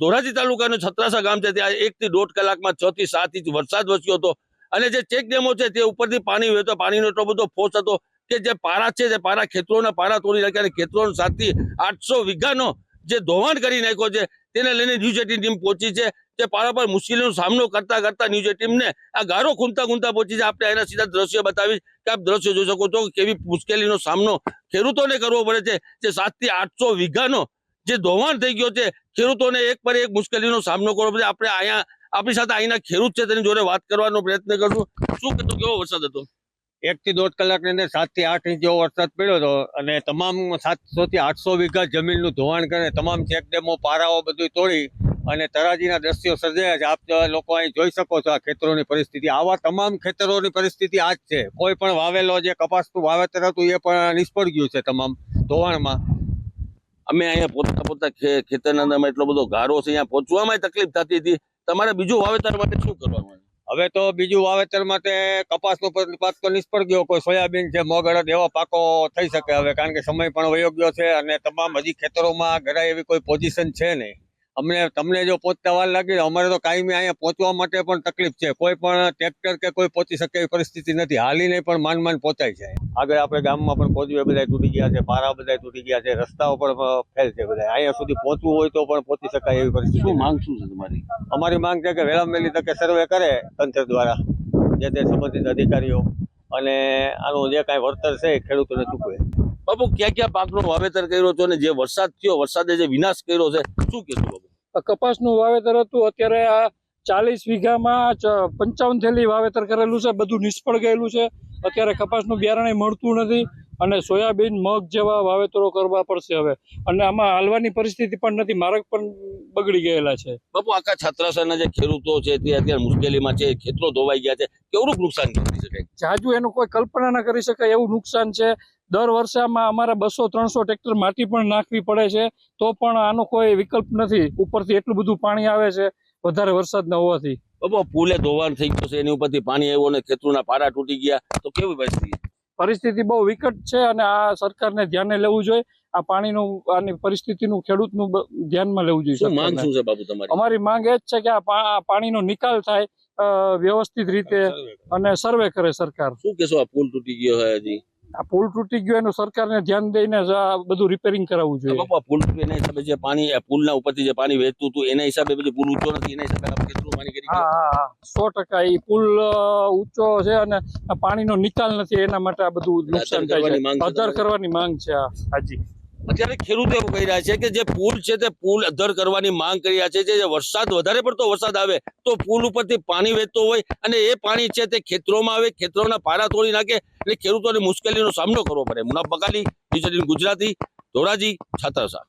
ધોરાજી તાલુકાનું છત્રાસા ગામ છે, ત્યાં એક થી દોઢ કલાકમાં છ થી સાત ઇંચ વરસાદ વસ્યો હતો. અને જે ચેક ડેમો છે, તે ઉપરથી પાણી વહેતો, પાણીનો એટલો બધો ફોર્સ હતો કે જે પારા છે, જે પારા ખેતરોના પારા તોડી નાખ્યા અને ખેતરોનો સાતથી આઠસો વીઘાનો જે ધોવાણ કરી નાખ્યો છે, તેને લઈને ન્યૂઝ એટીન ટીમ પહોંચી છે તે પારા પર મુશ્કેલીનો સામનો કરતા કરતા ન્યૂઝ ટીમને આ ગારો ખૂંદતા ખૂંદતા પહોંચી છે. આપણે એના સીધા દ્રશ્ય બતાવીશ કે આપ દ્રશ્ય જોઈ શકો છો કેવી મુશ્કેલીનો સામનો ખેડૂતોને કરવો પડે છે, જે સાતથી આઠસો વીઘાનો જે ધોવાણ થઈ ગયો છે, ખેડૂતોને એક પર એક મુશ્કેલીનો સામનો કરવો પડે. આપણે અહીંયા, આપણી સાથે અહીંના ખેડૂત છે, તેની જોડે વાત કરવાનો પ્રયત્ન કરશું. શું કહેતો, કેવો વરસાદ હતો? એક થી દોઢ કલાકની અંદર સાતથી આઠ ઇંચ જેવો વરસાદ પડ્યો હતો અને તમામ સાતસો થી આઠસો વીઘા જમીનનું ધોવાણ કરીને તમામ ચેકડેમો પારાઓ બધું તોડી અને તરાજીના દ્રશ્યો સર્જાયા છે. આપ લોકો અહીં જોઈ શકો છો આ ખેતરોની પરિસ્થિતિ. આવા તમામ ખેતરોની પરિસ્થિતિ આ જ છે. કોઈ પણ વાવેલો જે કપાસનું વાવેતર હતું એ પણ નિષ્ફળ ગયું છે તમામ ધોવાણમાં. અમે અહીંયા પોતા પોતા ખેતરના અંદરમાં એટલો બધો ગારો છે, અહીંયા પહોંચવામાં તકલીફ થતી હતી. તમારે બીજું વાવેતર માટે શું કરવાનું હવે તો બીજું વાવેતર માટે કપાસનો પાક તો નિષ્ફળ ગયો. કોઈ સોયાબીન છે મગ અડદ એવા પાકો થઈ શકે હવે. કારણ કે સમય પણ વયો ગયો છે અને તમામ હજી ખેતરોમાં ઘરાય એવી કોઈ પોઝિશન છે નહીં. અમને તમને જો પહોંચતા વાર લાગી અમારે તો કાયમી અહીંયા પહોંચવા માટે પણ તકલીફ છે. કોઈ પણ ટ્રેક્ટર કે કોઈ પહોંચી શકે એવી પરિસ્થિતિ નથી. હાલીને પણ માંડ માંડ પહોંચાય છે. આગળ આપણે ગામમાં પણ પહોંચવે બધા તૂટી ગયા છે પારા બધા તૂટી ગયા છે રસ્તાઓ પણ ફેલ છે બધા અહીંયા સુધી પહોંચવું હોય તો પણ પહોંચી શકાય એવી પરિસ્થિતિ શું માંગ શું છે તમારી? અમારી માંગ છે કે વહેલા વહેલી તકે સર્વે કરે તંત્ર દ્વારા જે તે સંબંધિત અધિકારીઓ. અને આનું જે કાંઈ વળતર છે એ ખેડૂતોને ચૂકવે. બાપુ ક્યાં ક્યાં પાકનું વાવેતર કર્યો છો અને જે વરસાદ થયો વરસાદે જે વિનાશ કર્યો છે શું કહેશો બાપુ? કપાસનું વાવેતર હતું અત્યારે આ ચાલીસ વીઘામાં પંચાવન થેલી વાવેતર કરેલું છે બધું નિષ્ફળ ગયેલું છે. અત્યારે કપાસનું બિયારણ મળતું નથી અને સોયાબીન મગ જેવા વાવેતરો કરવા પડશે હવે. અને આમાં હાલવાની પરિસ્થિતિ પણ નથી માર્ગ પણ બગડી ગયેલા છે. બાપુ આખા છાત્રાસાના જે ખેડૂતો છે તે અત્યારે મુશ્કેલીમાં છે ખેતરો ધોવાઈ ગયા છે. કેવડું નુકસાન કરી શકાય? જાજુ એનું કોઈ કલ્પના ના કરી શકાય એવું નુકસાન છે. દર વર્ષે આમાં અમારે બસો ત્રણસો ટ્રેક્ટર માટી પણ નાખવી પડે છે તો પણ આનો કોઈ વિકલ્પ નથી. ઉપરથી એટલું બધું પાણી આવે છે વધારે વરસાદ ન હોવાથી. પુલે ધોવાણ થઈ ગયું છે એની ઉપરથી પાણી આવ્યું અને ખેતરોના પારા તૂટી ગયા. તો કેવી પરિસ્થિતિ? પરિસ્થિતિ બહુ વિકટ છે અને આ સરકારને ધ્યાને લેવું જોઈએ. આ પાણીનું આની પરિસ્થિતિનું ખેડૂતનું ધ્યાનમાં લેવું જોઈએ માંગ શું છે બાબુ તમારી? અમારી માંગ એ જ છે કે આ પાણીનો નિકાલ થાય વ્યવસ્થિત રીતે અને સર્વે કરે સરકાર. શું કેશો આ પુલ તૂટી ગયો હોય હજી? આ પુલ તૂટી ગયો એનું સરકારને ધ્યાન દઈને બધું રિપેરિંગ કરાવવું જોઈએ. બાપુ પુલ એના હિસાબે જે પાણી આ પુલના ઉપરથી જે પાણી વહેતું હતું એના હિસાબે બધું પુલ ઊંચો નથી એના હિસાબે આપણે કેટલું પાણી કરી હા હા સો ટકા એ પુલ ઊંચો છે અને આ પાણીનો નિકાલ નથી એના માટે આ બધું નુકસાન થાય માંગ છે છે અધર કરવાની માંગ છે હાજી. અત્યારે ખેડૂતો એવું કહી રહ્યા છે કે જે પુલ છે તે પુલ અધર કરવાની માંગ કરી રહ્યા છે. જે વરસાદ વધારે પડતો વરસાદ આવે તો પુલ ઉપરથી પાણી વહેતો હોય અને એ પાણી છે તે ખેતરોમાં આવે, ખેતરોના પારા તોડી નાખે એટલે ખેડૂતોને મુશ્કેલીનો સામનો કરવો પડે. મુનાફ બકાલી ગુજરાતી ધોરાજી છાત્રાસા.